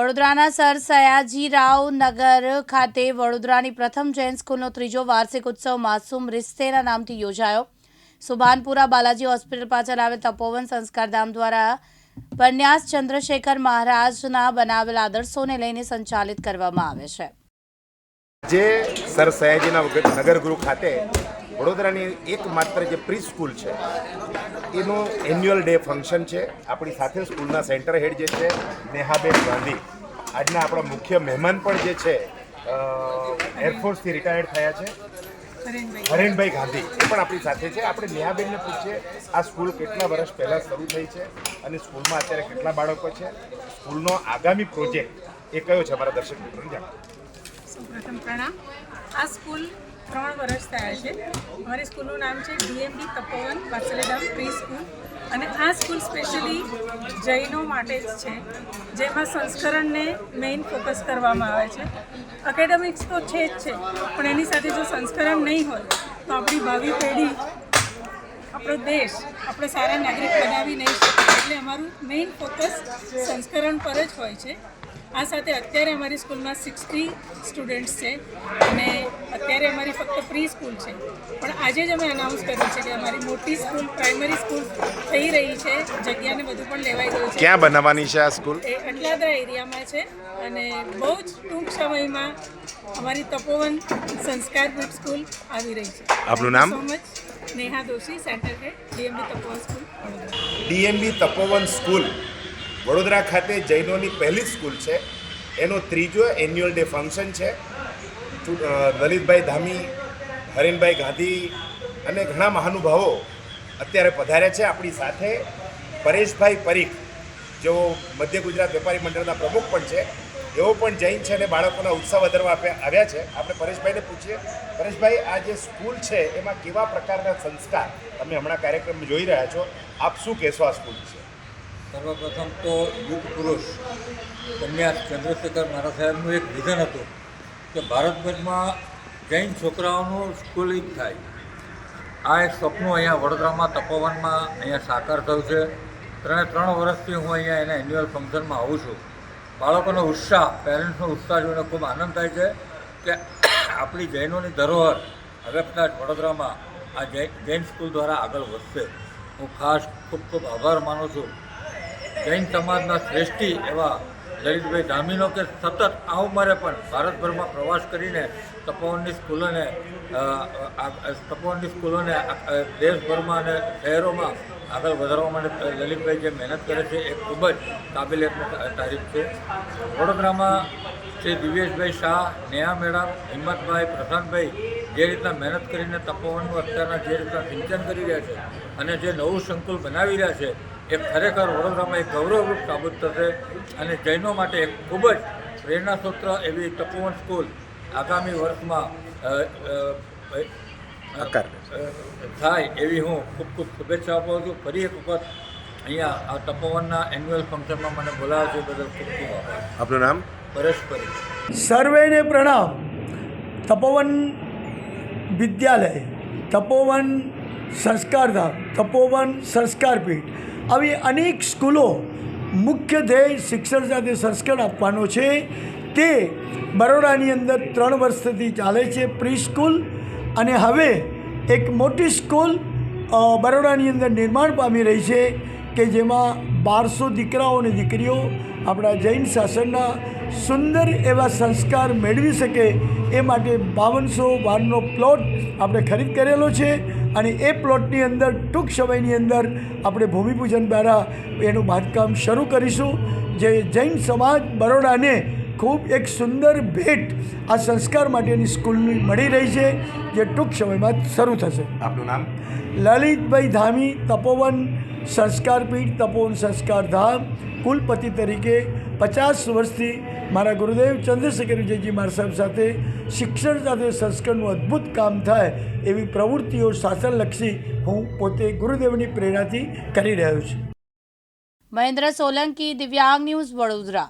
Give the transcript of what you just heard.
વડોદરાના સર સયાજીરાવ નગર ખાતે વડોદરાની પ્રથમ જૈન સ્કૂલનો ત્રીજો વાર્ષિક ઉત્સવ માસૂમ રિશ્તેના નામથી યોજાયો. સુભાનપુરા બાલાજી હોસ્પિટલ પાછળ આવેલ તપોવન સંસ્કારધામ દ્વારા પન્યાસ ચંદ્રશેખર મહારાજના બનાવેલ આદર્શોને લઈને સંચાલિત કરવામાં આવે છે. જે સર સયાજીના નગરગૃહ ખાતે વડોદરાની એકમાત્ર જે પ્રી સ્કૂલ છે એનું એન્યુઅલ ડે ફંક્શન છે. આપણી સાથે સ્કૂલના સેન્ટર હેડ જે છે નેહાબેન ગાંધી. આજના આપણા મુખ્ય મહેમાન પણ જે છે એરફોર્સથી રિટાયર્ડ થયા છે. હરેનભાઈ ગાંધી એ પણ આપણી સાથે છે. આપણે નેહાબેનને પૂછીએ આ સ્કૂલ કેટલા વર્ષ પહેલાં શરૂ થઈ છે અને સ્કૂલમાં અત્યારે કેટલા બાળકો છે? સ્કૂલનો આગામી પ્રોજેક્ટ એ કયો છે? અમારા દર્શક મિત્રોને જણાવો. સૌપ્રથમ પ્રણામ. આ સ્કૂલ ત્રણ વર્ષ થયા છે. અમારી સ્કૂલનું નામ છે ડીએમડી તપોવન વાત્સલ્યધામ પ્રી સ્કૂલ અને આ સ્કૂલ સ્પેશિયલી જૈનો માટે જ છે, જેમાં સંસ્કરણને મેઇન ફોકસ કરવામાં આવે છે. એકેડેમિક્સ તો છે જ છે, પણ એની સાથે જો સંસ્કરણ નહીં હોય, તો આપણી ભાવિ પેઢી, આપણો દેશ, આપણે સારા નાગરિક બનાવી નહીં શકીએ. એટલે અમારું મેઇન ફોકસ સંસ્કરણ પર જ હોય છે. આ સાથે અત્યારે અમારી સ્કૂલમાં સિક્સટી સ્ટુડન્ટ્સ છે અને અત્યારે અમારી ફક્ત પ્રી સ્કૂલ છે. પણ આજે જ અમે અનાઉન્સ કર્યું છે કે અમારી મોટી સ્કૂલ પ્રાઇમરી સ્કૂલ થઈ રહી છે. જગ્યાને બધું પણ લેવાઈ ગયું છે. ક્યાં બનાવવાની છે આ સ્કૂલ? એ અટલાદરા એરિયામાં છે અને બહુ જ ટૂંક સમયમાં અમારી તપોવન સંસ્કાર ગ્રુપ સ્કૂલ આવી રહી છે. આપનું નામ? So much Neha Doshi centre head DMB Tapovan school. DMB Tapovan school. Vadodara ખાતે જૈનોની પહેલી સ્કૂલ છે. એનો ત્રીજો એન્યુઅલ ડે ફંક્શન છે. લલિતભાઈ ધામી, હરેનભાઈ ગાંધી અને ઘણા મહાનુભાવો અત્યારે પધાર્યા છે આપણી સાથે. પરેશભાઈ પરીખ, જેઓ મધ્ય ગુજરાત વેપારી મંડળના પ્રમુખ પણ છે. એવો પણ જૈન છે અને બાળકોના ઉત્સાહ વધારવા આવ્યા છે. આપણે પરેશભાઈને પૂછીએ. પરેશભાઈ, આ જે સ્કૂલ છે, એમાં કેવા પ્રકારના સંસ્કાર? તમે હમણાં કાર્યક્રમ જોઈ રહ્યા છો. આપ શું કહેશો આ સ્કૂલ છે સર્વપ્રથમ તો યુગ પુરુષ કન્યા ચંદ્રશેખર મારા સાહેબનું એક વિઝન હતું કે ભારતભરમાં જૈન છોકરાઓનું સ્કૂલિંગ થાય. આ એક સપનું અહીંયા વડોદરામાં તપોવનમાં અહીંયા સાકાર થયું છે. ત્રણે ત્રણ વર્ષથી હું અહીંયા એના એન્યુઅલ ફંક્શનમાં આવું છું. બાળકોનો ઉત્સાહ પેરેન્ટ્સનો ઉત્સાહ જોઈને ખૂબ આનંદ થાય છે કે આપણી જૈનોની ધરોહર હવે કદાચ વડોદરામાં આ જૈન જૈન સ્કૂલ દ્વારા આગળ વધશે. હું ખાસ ખૂબ ખૂબ આભાર માનું છું. જૈન સમાજના શ્રેષ્ઠી એવા લલિતભાઈ ધામીનો કે સતત આ ઉંમરે પણ ભારતભરમાં પ્રવાસ કરીને તપોવનની સ્કૂલોને તપોવનની સ્કૂલોને દેશભરમાં અને શહેરોમાં આગળ વધારવા માટે લલિતભાઈ જે મહેનત કરે છે, એ ખૂબ જ કાબિલિયતની તારીફ છે. વડોદરામાં શ્રી દિવ્યેશભાઈ શાહ, નેહા મેડમ, હિંમતભાઈ, પ્રશાંતભાઈ જે રીતના મહેનત કરીને તપોવનનું અત્યારના જે રીતના સિંચન કરી રહ્યા છે અને જે નવું સંકુલ બનાવી રહ્યા છે, એ ખરેખર વડોદરામાં એક ગૌરવરૂપ સાબિત થશે અને જૈનો માટે એક ખૂબ જ પ્રેરણાસૂત્ર એવી તપોવન સ્કૂલ આગામી વર્ષમાં આકાર થાય એવી હું ખૂબ ખૂબ શુભેચ્છા આપું છું. ફરી એક વખત અહીંયા આ તપોવનના એન્યુઅલ ફંક્શનમાં મને બોલાવ્યો છે બદલ ખૂબ ખૂબ આભાર. આપનું નામ? પરેશ પરી. સર્વેને પ્રણામ. તપોવન વિદ્યાલય તપોવન સંસ્કારધામ તપોવન સંસ્કારપીઠ આવી અનેક સ્કૂલો મુખ્ય ધ્યેય શિક્ષણ સાથે સંસ્કાર આપવાનો છે. તે બરોડાની અંદર ત્રણ વર્ષથી ચાલે છે. પ્રી સ્કૂલ અને હવે એક મોટી સ્કૂલ બરોડાની અંદર નિર્માણ પામી રહી છે કે જેમાં બારસો દીકરાઓ અને દીકરીઓ આપણા જૈન શાસનના સુંદર એવા સંસ્કાર મેળવી શકે એ માટે બાવનસો વારનો પ્લોટ આપણે ખરીદ કરેલો છે અને એ પ્લોટની અંદર ટૂંક સમયની અંદર આપણે ભૂમિપૂજન દ્વારા એનું બાંધકામ શરૂ કરીશું. જે જૈન સમાજ બરોડાને ખૂબ એક સુંદર ભેટ આ સંસ્કાર માટેની સ્કૂલની મળી રહી છે જે ટૂંક સમયમાં શરૂ થશે. આપનું નામ? લલિતભાઈ ધામી તપોવન સંસ્કારપીઠ તપોવન સંસ્કાર ધામ કુલપતિ તરીકે પચાસ વર્ષથી મારા ગુરુદેવ ચંદ્રશેખર વિજયજી મારા સાહેબ સાથે શિક્ષણ સાથે સંસ્કારનું અદ્ભુત કામ થાય એવી પ્રવૃત્તિઓ શાસનલક્ષી હું પોતે ગુરુદેવની પ્રેરણાથી કરી રહ્યો છું. મહેન્દ્ર સોલંકી દિવ્યાંગ ન્યૂઝ વડોદરા.